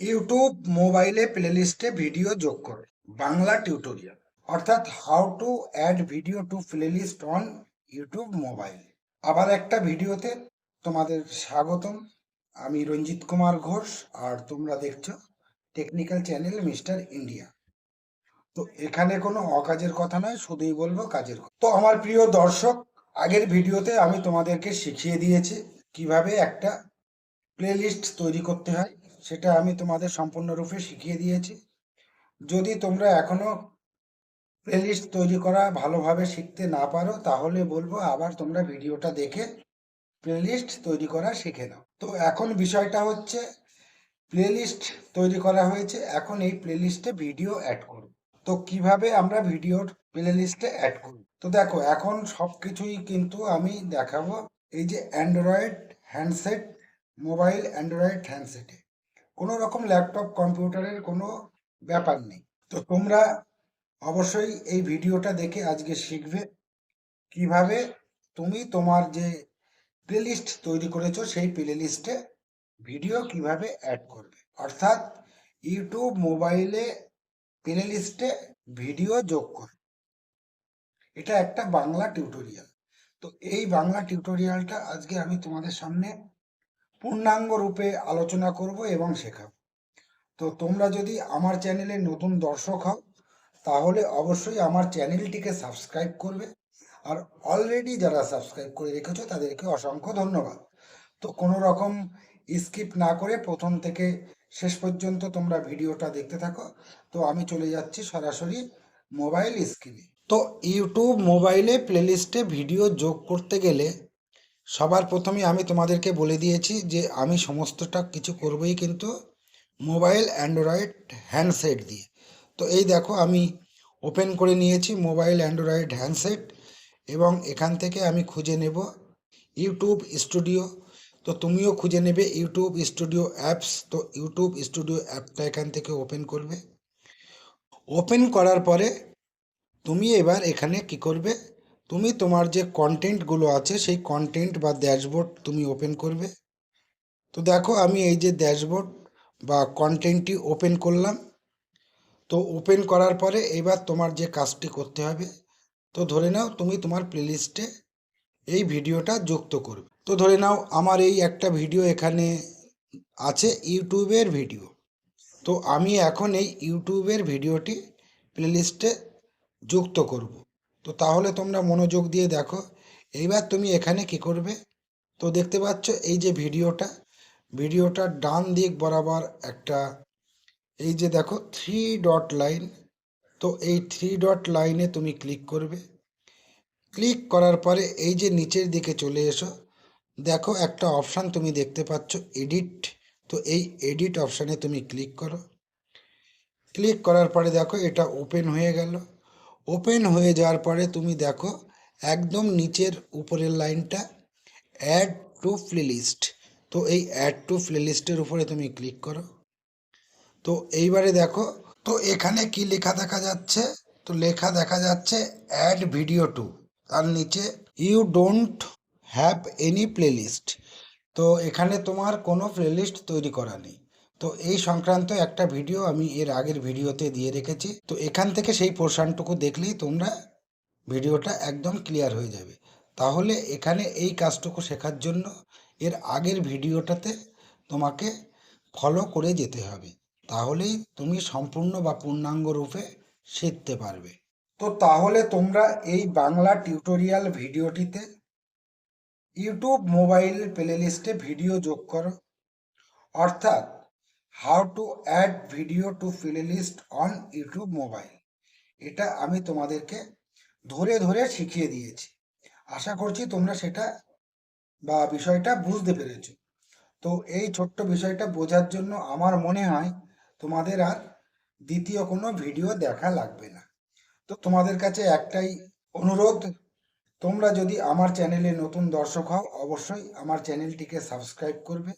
YouTube মোবাইলে প্লেলিস্টে video যোগ করো। বাংলা টিউটোরিয়াল। অর্থাৎ how to add video to playlist on YouTube mobile. আবার একটা ভিডিওতে তোমাদের স্বাগতম। আমি রঞ্জিত কুমার ঘোষ, আর তোমরা দেখছ টেকনিক্যাল চ্যানেল মিস্টার ইন্ডিয়া তো এখানে কোনো অকাজের কথা নয়, শুধুই বলব কাজের কথা। তো আমার প্রিয় দর্শক, আগের ভিডিওতে আমি তোমাদেরকে শিখিয়ে দিয়েছি কীভাবে একটা প্লেলিস্ট তৈরি করতে হয়। সেটা আমি তোমাদের সম্পূর্ণরূপে শিখিয়ে দিয়েছি। যদি তোমরা এখনও প্লেলিস্ট তৈরি করা ভালোভাবে শিখতে না পারো, তাহলে বলব আবার তোমরা ভিডিওটা দেখে প্লেলিস্ট তৈরি করা শিখে নাও। তো এখন বিষয়টা হচ্ছে প্লেলিস্ট তৈরি করা হয়েছে, এখন এই প্লেলিস্টে ভিডিও অ্যাড করব তো কীভাবে আমরা ভিডিওর প্লেলিস্টে অ্যাড করব তো দেখো, এখন সব কিছুই কিন্তু আমি দেখাবো। এই যে অ্যান্ড্রয়েড হ্যান্ডসেট মোবাইল অ্যান্ড্রয়েড হ্যান্ডসেটে কোনো রকম ল্যাপটপ কম্পিউটারের কোনো ব্যাপার নেই। তো তোমরা অবশ্যই এই ভিডিওটা দেখে আজকে শিখবে কীভাবে তুমি তোমার যে প্লেলিস্ট তৈরি করেছ, সেই প্লেলিস্টে ভিডিও কীভাবে অ্যাড করবে। অর্থাৎ ইউটিউব মোবাইলে প্লেলিস্টে ভিডিও যোগ করবে এটা একটা বাংলা টিউটোরিয়াল তো এই বাংলা টিউটোরিয়ালটা আজকে আমি তোমাদের সামনে পূর্ণাঙ্গ রূপে আলোচনা করব এবং শেখাবো। তো তোমরা যদি আমার চ্যানেলে নতুন দর্শক হও, তাহলে অবশ্যই আমার চ্যানেলটিকে সাবস্ক্রাইব করবে। আর অলরেডি যারা সাবস্ক্রাইব করে রেখেছো, তাদেরকে অসংখ্য ধন্যবাদ। তো কোনো রকম স্কিপ না করে প্রথম থেকে শেষ পর্যন্ত তোমরা ভিডিওটা দেখতে থাকো। তো আমি চলে যাচ্ছি সরাসরি মোবাইল স্ক্রিনে তো ইউটিউব মোবাইলে প্লেলিস্টে ভিডিও যোগ করতে গেলে সবার প্রথমে আমি তোমাদেরকে বলে দিয়েছি যে আমি সমস্তটা কিছু করবই কিন্তু মোবাইল, অ্যান্ড্রয়েড হ্যান্ডসেট দিয়ে। তো এই দেখো আমি ওপেন করে নিয়েছি মোবাইল, অ্যান্ড্রয়েড হ্যান্ডসেট এবং এখান থেকে আমি খুঁজে নেব ইউটিউব স্টুডিও। তো তুমিও খুঁজে নেবে ইউটিউব স্টুডিও অ্যাপস। তো ইউটিউব স্টুডিও অ্যাপটা এখান থেকে ওপেন করবে। ওপেন করার পরে তুমি এবার এখানে কি করবে? তুমি তোমার যে কন্টেন্টগুলো আছে, সেই কন্টেন্ট বা ড্যাশবোর্ড তুমি ওপেন করবে। তো দেখো, আমি এই যে ড্যাশবোর্ড বা কন্টেন্টটি ওপেন করলাম। তো ওপেন করার পরে এবার তোমার যে কাজটি করতে হবে, তো ধরে নাও তুমি তোমার প্লেলিস্টে এই ভিডিওটা যুক্ত করবে। তো ধরে নাও, আমার এই একটা ভিডিও এখানে আছে ইউটিউবের ভিডিও। তো আমি এখন এই ইউটিউবের ভিডিওটি প্লেলিস্টে যুক্ত করব। তো তাহলে তোমরা মনোযোগ দিয়ে দেখো। এইবার তুমি এখানে কি করবে? তো দেখতে পাচ্ছ এই যে ভিডিওটা ভিডিওটার ডান দিক বরাবর একটা, এই যে দেখো থ্রি ডট লাইন তো এই থ্রি ডট লাইনে তুমি ক্লিক করবে। ক্লিক করার পরে এই যে নিচের দিকে চলে এসো, দেখো একটা অপশান তুমি দেখতে পাচ্ছ এডিট তো এই এডিট অপশানে তুমি ক্লিক করো। ক্লিক করার পরে দেখো এটা ওপেন হয়ে গেল। ওপেন হয়ে যাওয়ার পরে তুমি দেখো একদম নিচের উপরের লাইনটা অ্যাড টু প্লেলিস্ট তো এই অ্যাড টু প্লেলিস্টের উপরে তুমি ক্লিক করো। তো এইবারে দেখো, তো এখানে কি লেখা দেখা যাচ্ছে? তো লেখা দেখা যাচ্ছে অ্যাড ভিডিও টু তার নিচে you don't have any playlist তো এখানে তোমার কোনো প্লেলিস্ট তৈরি করা নেই। তো এই সংক্রান্ত একটা ভিডিও আমি এর আগের ভিডিওতে দিয়ে রেখেছি। তো এখান থেকে সেই পোর্শনটুকু দেখলেই তোমরা ভিডিওটা একদম ক্লিয়ার হয়ে যাবে। তাহলে এখানে এই কাজটুকু শেখার জন্য এর আগের ভিডিওটাতে তোমাকে ফলো করে যেতে হবে। তাহলেই তুমি সম্পূর্ণ বা পূর্ণাঙ্গ রূপে শিখতে পারবে। তো তাহলে তোমরা এই বাংলা টিউটোরিয়াল ভিডিওটিতে ইউটিউব মোবাইল প্লেলিস্টে ভিডিও যোগ করো। অর্থাৎ how to add video to playlist on YouTube mobile এটা আমি তোমাদেরকে ধরে ধরে শিখিয়ে দিয়েছি। আশা করছি তোমরা সেটা বা বিষয়টা বুঝতে পেরেছ। তো এই ছোট্ট বিষয়টা বোঝার জন্য আমার মনে হয় তোমাদের আর দ্বিতীয় কোনো ভিডিও দেখা লাগবে না। তো তোমাদের কাছে একটাই অনুরোধ, তোমরা যদি আমার চ্যানেলে নতুন দর্শক হও, অবশ্যই আমার চ্যানেলটিকে সাবস্ক্রাইব করবে।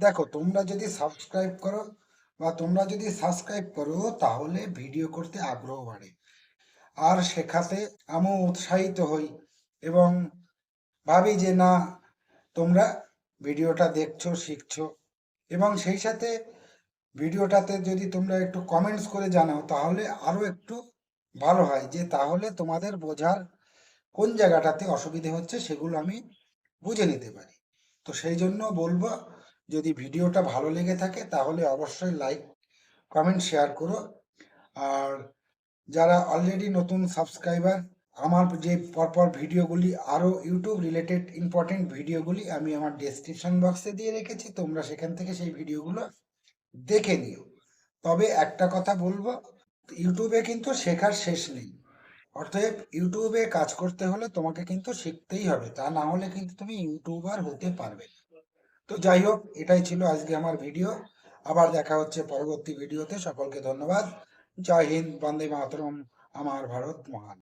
দেখো, তোমরা যদি সাবস্ক্রাইব করো বা তোমরা যদি সাবস্ক্রাইব করো, তাহলে ভিডিও করতে আগ্রহ বাড়ে। আর শেখাতে আমিও উৎসাহিত হই এবং ভাবি যে না, তোমরা ভিডিওটা দেখছ, শিখছো এবং সেই সাথে ভিডিওটাতে যদি তোমরা একটু কমেন্টস করে জানাও, তাহলে আরও একটু ভালো হয় যে তাহলে তোমাদের বোঝার কোন জায়গাটাতে অসুবিধে হচ্ছে সেগুলো আমি বুঝে নিতে পারি। তো সেই জন্য বলব যদি ভিডিওটা ভালো লেগে থাকে তাহলে অবশ্যই লাইক কমেন্ট শেয়ার করো। আর যারা অলরেডি নতুন সাবস্ক্রাইবার আমার যে পরপর ভিডিওগুলি আরও ইউটিউব রিলেটেড ইম্পর্টেন্ট ভিডিওগুলি আমি আমার ডেসক্রিপশন বক্সে দিয়ে রেখেছি, তোমরা সেখান থেকে সেই ভিডিওগুলো দেখে নিও। তবে একটা কথা বলব ইউটিউবে কিন্তু শেখার শেষ নেই। অতএব ইউটিউবে কাজ করতে হলে তোমাকে কিন্তু শিখতেই হবে, তা না হলে কিন্তু তুমি ইউটিউবার হতে পারবে না। তো যাই হোক, এটাই ছিল আজকে আমার ভিডিও আবার দেখা হচ্ছে পরবর্তী ভিডিওতে সকলকে ধন্যবাদ। জয় হিন্দ, বন্দে মাতরম, আমার ভারত মহান।